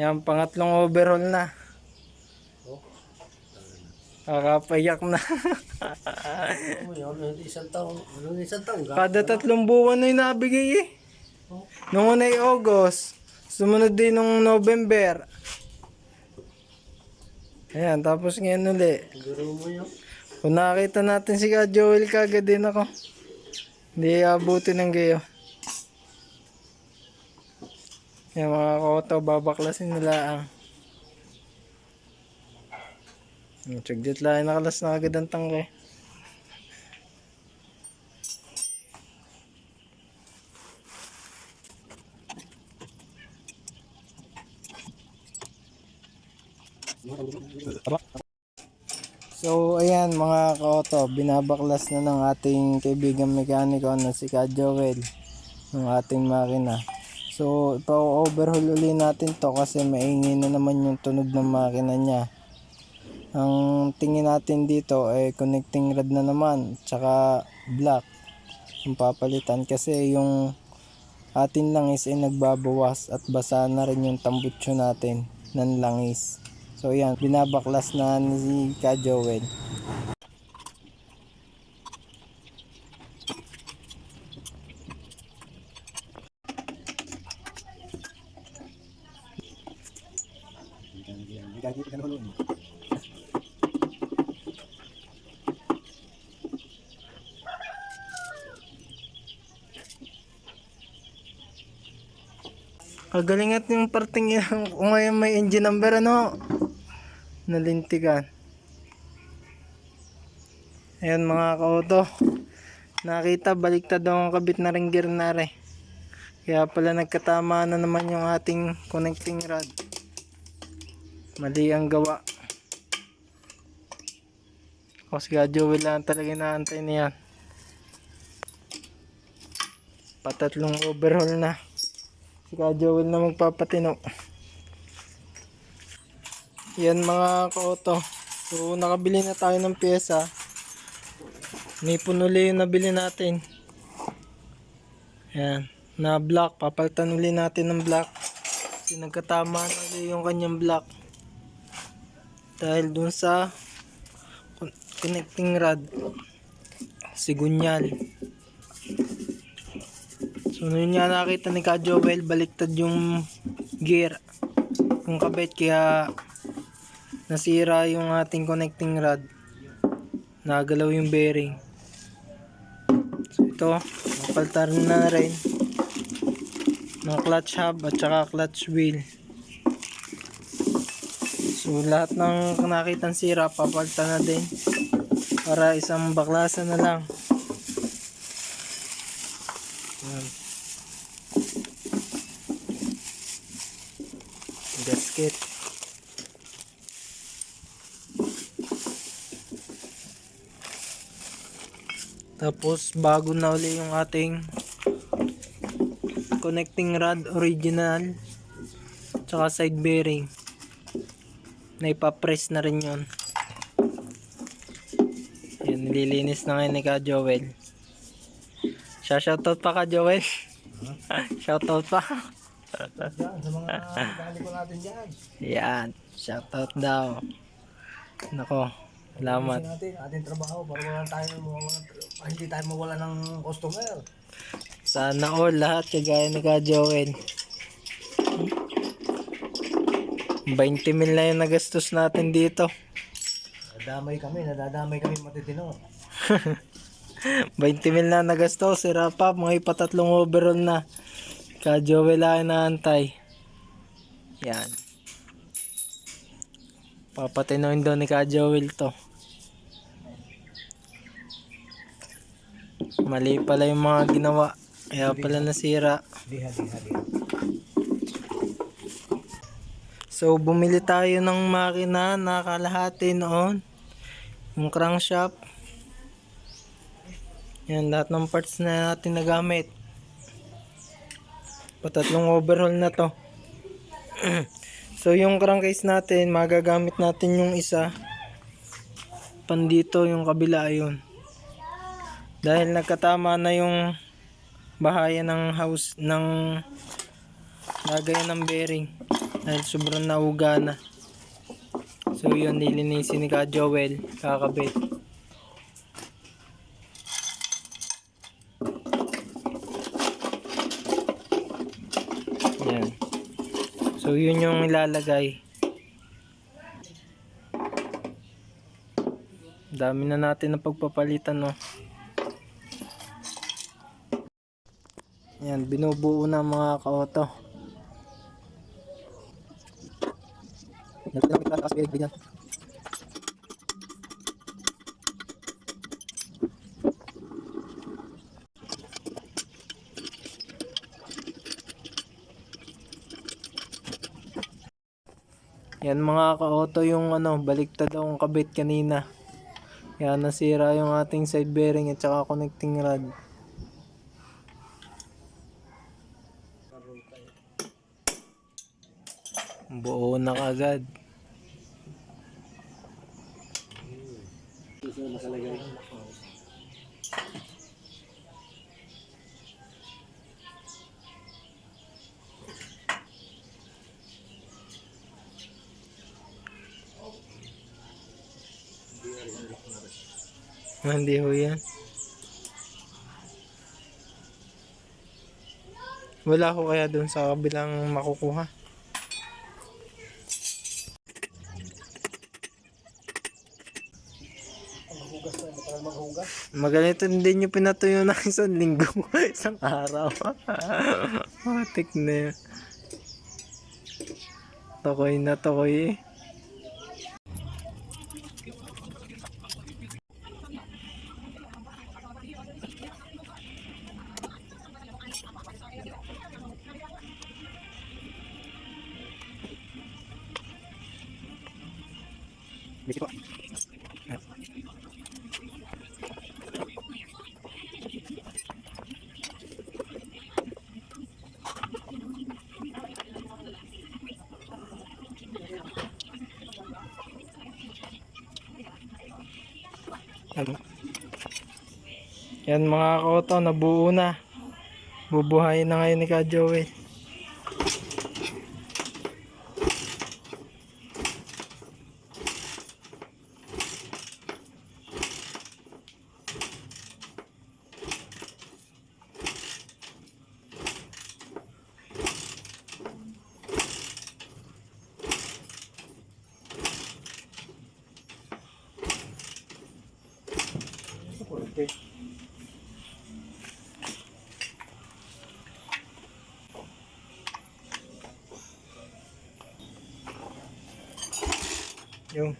Yan, pangatlong overhaul na. Kakapayak na. Yun, ano, isang taon, ano, isang taon, Kada tatlong buwan na nabigay eh. Nung una ay August. Sumunod din nung November. Ayan, tapos ngayon uli. Kung nakita natin si Ka Joel, kagad din ako. Hindi abutin ng gayo. Yan mga koto, babaklasin nila ang Tsagyat lang, nakalas na agad ang tangke. So ayan mga kaoto, binabaklas na ng ating kaibigang mekaniko na si Ka Joel ng ating makina. So ipa-overhaul uli natin to kasi maingay na naman yung tunog ng makina niya. Ang tingin natin dito ay connecting rod na naman tsaka block yung papalitan kasi yung atin langis ay nagbabawas at basa na rin yung tambutso natin ng langis. So yan, binabaklas na ni Ka Joel. Kagaling at yung parting yan. Kung ngayon may engine number ano. Nalintigan. Ayan mga kauto. Nakita baliktad daw ang kabit na ring gear na rin. Kaya pala nagkatama na naman yung ating connecting rod. Mali ang gawa. Kasi si Joel lang talaga inaantay niyan. Patatlong overhaul na. Si Ka na magpapatino. Yan mga kaoto. So nakabili na tayo ng pyesa. May punuli yung nabili natin. Yan. Na block. Papalitan uli natin ng block. Kasi nagkatama na uli yung kanyang block. Dahil dun sa con- connecting rod. Sigunyal. So nung nga nakita ni Ka Joel, baliktad yung gear. Yung kabit kaya nasira yung ating connecting rod. Nagalaw yung bearing. So ito, napaltar na rin ng clutch hub at saka clutch wheel. So lahat ng nakitang sira, papalta na din. Para isang baklasan na lang. Yan. Gasket tapos bago na uli yung ating connecting rod original tsaka side bearing. Na ipapress na rin yun. Yan nililinis na ngayon ni ka Joel. Siya shoutout pa ka Joel. Shoutout pa Yan, sa mga kali ko natin dyan. Yan, shoutout daw. Nako, salamat. Kasi natin, ating trabaho, para wala tayo, mga, hindi tayo mawala ng customer. Sana all lahat kagaya ni Ka Joel. 20 mil na yung nagastos natin dito. Nadamay kami, nadadamay kami matitino. 20 mil na nagastos, sira pa, mga ipatatlong overall na. Ka Joel ay naantay. Yan. Papatinoin daw ni Ka Joel to. Mali pala yung mga ginawa. Kaya pala nasira. So, bumili tayo ng makina na kalahati noon. Yung crankshaft. Yan, lahat ng parts na natin nagamit. Patatlong overhaul na to. so, yung crankcase natin, magagamit natin yung isa. Pandito, yung kabila, ayun. Dahil nagkatama na yung bahaya ng house, ng lagayan ng bearing. Dahil sobrang nauga na. So yun, nilinisin ni Ka Joel, kakabit. Yan. So yun yung ilalagay. Dami na natin na pagpapalitan no. Yan, binubuo na mga kaoto. Kita kasi bigyan. Yan mga ka-auto yung ano, baliktad akong kabit kanina. Kaya nasira yung ating side bearing at saka connecting rod. Buo na kagad. Hindi ho yan. Wala ko kaya dun sa kabilang makukuha. Na. Maganito din nyo pinatuyo ng isang linggo, isang araw. Matik na yun. Tokoy na tokoy eh. Yan mga koto, nabuo na. Bubuhayin na ngayon ni Ka Joey. Yung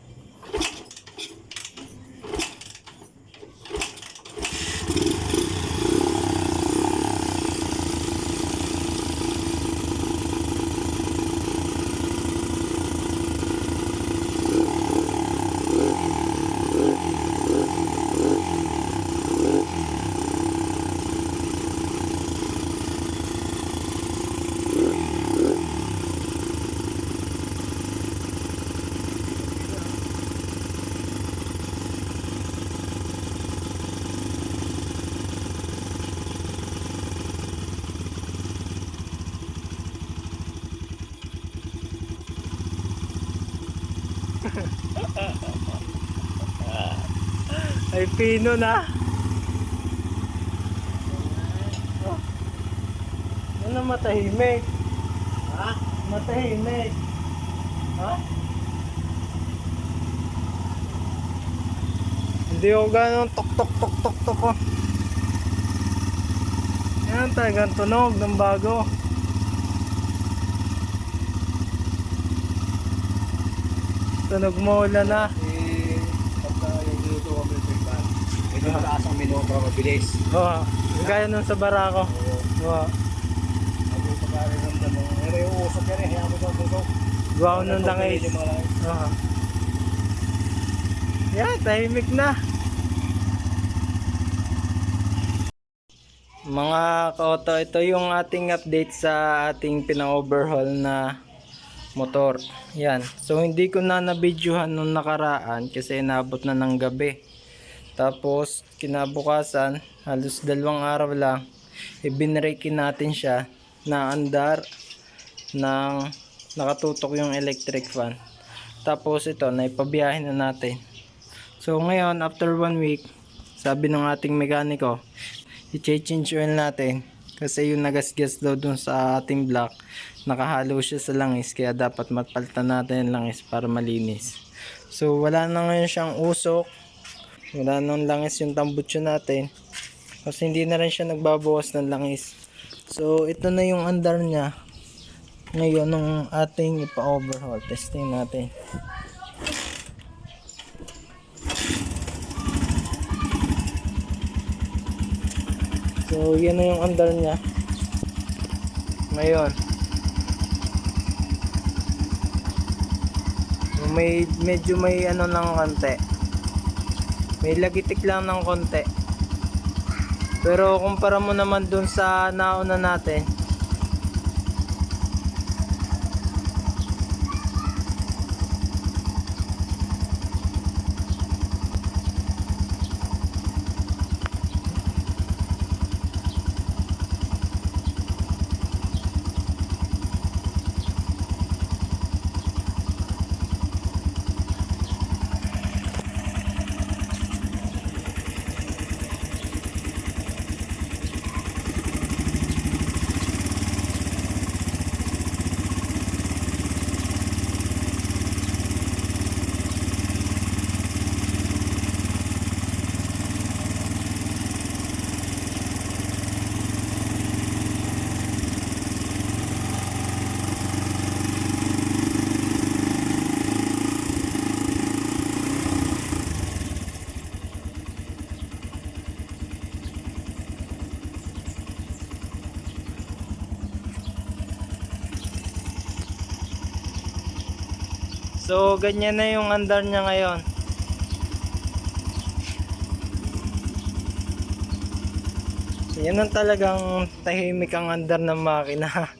ay pino na. Oh. Ano matahimik? Ha? Matahimik. Ha? Hindi ko ganun tok tok tok tok tok oh. Yan talagang tunog ng bago. Tunog mo na. Eh, pagka yung dito kami pagkaan, medyo mataas ang minuto mabilis. Oo. Gaya nun sa barako. Oo. Eh, ko nun lang eh. Oo. Yan, tahimik na. Mga ka-auto, ito yung ating update sa ating pina-overhaul na motor. Yan. So, hindi ko na na-videohan nung nakaraan kasi inabot na ng gabi. Tapos, kinabukasan, halos dalawang araw lang, ibinrake natin siya na andar ng nakatutok yung electric fan. Tapos ito, naipabiyahin na natin. So ngayon, after one week, sabi ng ating mekaniko, i-change oil natin. Kasi yung nagasgas daw dun sa ating block, nakahalo siya sa langis. Kaya dapat mapalitan natin yung langis para malinis. So wala na ngayon siyang usok. Wala nang langis yung tambutso natin. Kasi hindi na rin siya nagbabawas ng langis. So ito na yung andar niya. Ngayon ng ating ipa-overhaul. Testing natin. So, yan na yung andar niya. Ngayon. May, medyo may ano lang konti. May lagitik lang ng konti. Pero kumpara mo naman dun sa nauna natin. So, ganyan na yung andar niya ngayon. So, yan ang talagang tahimik ang andar ng makina.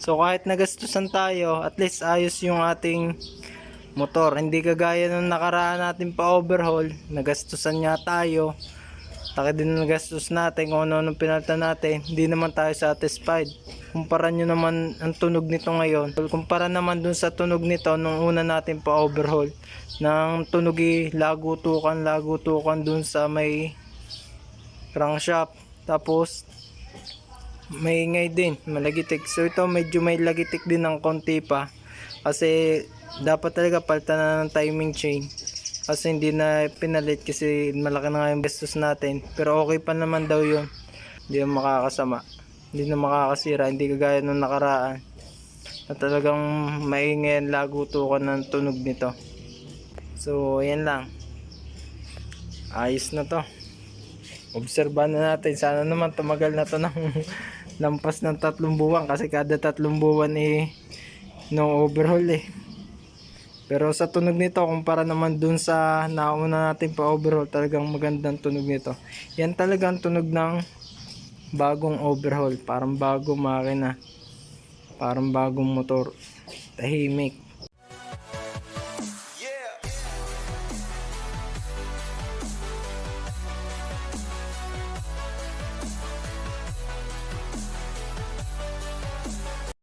So, kahit nagastusan tayo, at least ayos yung ating motor. Hindi kagaya nung nakaraan natin pa overhaul, nagastusan nga tayo. Taka din ang gastos natin kung ano anong pinalta natin. Hindi naman tayo satisfied. Kumpara nyo naman ang tunog nito ngayon. Kumpara naman dun sa tunog nito nung una natin pa overhaul. Nang tunogi lagutukan lagutukan dun sa may crankshaft. Tapos may ingay din, malagitik. So ito medyo may lagitik din ng konti pa. Kasi dapat talaga palitan na ng timing chain. Kasi hindi na pinalit kasi malaki na nga yung gastos natin. Pero okay pa naman daw yun. Hindi na makakasama. Hindi na makakasira. Hindi kagaya nung nakaraan. Na talagang maingay ang lagutukan ng tunog nito. So, ayan lang. Ayos na to. Obserbahan na natin. Sana naman tumagal na to ng lampas ng tatlong buwan. Kasi kada tatlong buwan eh no overhaul eh. Pero sa tunog nito, kumpara naman dun sa nauna natin pa overhaul, talagang magandang tunog nito. Yan talagang tunog ng bagong overhaul. Parang bagong makina. Parang bagong motor. Tahimik.